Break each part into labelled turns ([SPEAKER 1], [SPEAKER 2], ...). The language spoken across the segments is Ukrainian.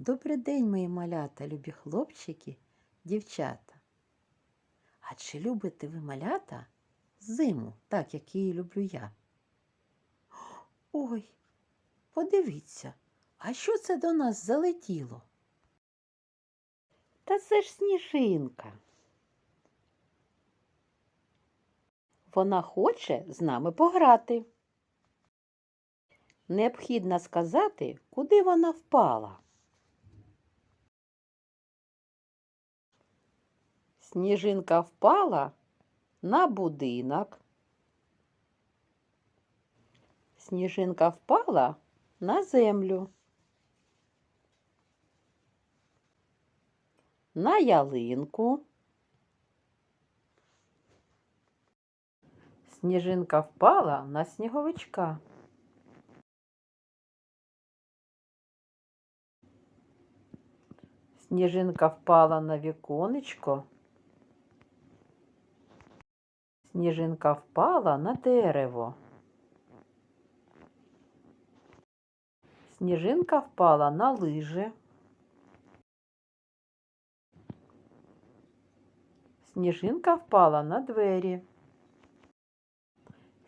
[SPEAKER 1] Добрий день, мої малята, любі хлопчики, дівчата. А чи любите ви малята зиму, так як її люблю я? Ой, подивіться, а що це до нас залетіло? Та це ж сніжинка. Вона хоче з нами пограти. Необхідно сказати, куди вона впала. Сніжинка впала на будинок. Сніжинка впала на землю. На ялинку. Сніжинка впала на сніговичка. Сніжинка впала на віконечко. Сніжинка впала на дерево. Сніжинка впала на лижи. Сніжинка впала на двері.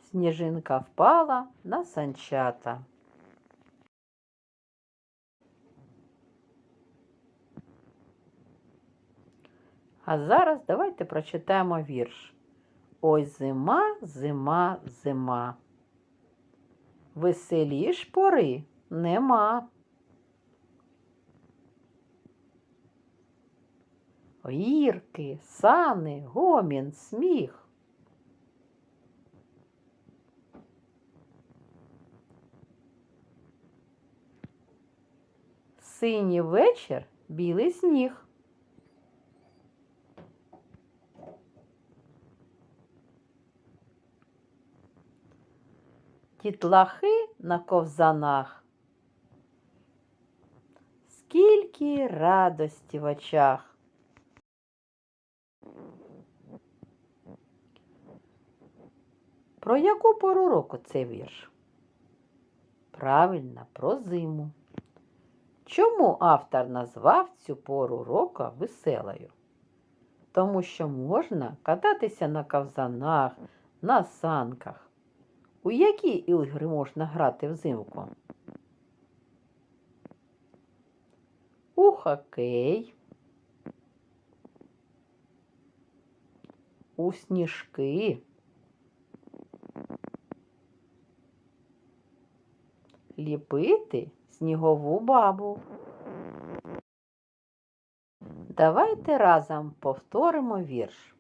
[SPEAKER 1] Сніжинка впала на санчата. А зараз давайте прочитаємо вірш. Ой зима, зима, зима. Веселіш пори нема. Гірки, сани, гомін, сміх. Синій вечір, білий сніг. Дітлахи на ковзанах. Скільки радості в очах. Про яку пору року цей вірш? Правильно, про зиму. Чому автор назвав цю пору року веселою? Тому що можна кататися на ковзанах, на санках. У які ігри можна грати взимку? У хокей, у сніжки, ліпити снігову бабу. Давайте разом повторимо вірш.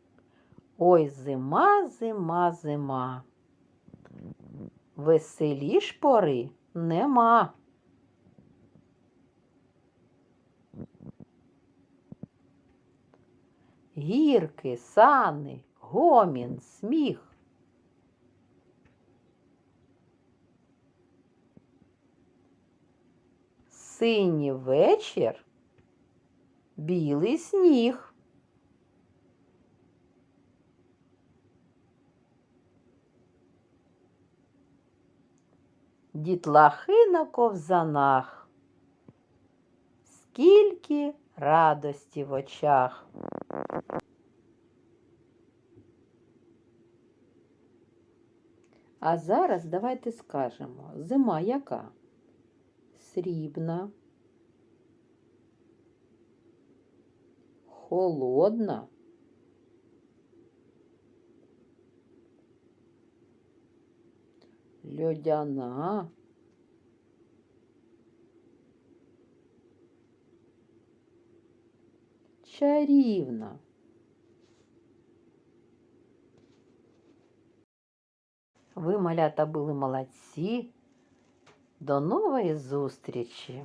[SPEAKER 1] Ой, зима, зима, зима. Веселіш пори нема. Гірки, сани, гомін, сміх. Синій вечір, білий сніг. Дітлахи на ковзанах. Скільки радості в очах. А зараз давайте скажемо, зима яка? Срібна, холодна, льодяна, чарівна. Ви, малята, були молодці. До нової зустрічі!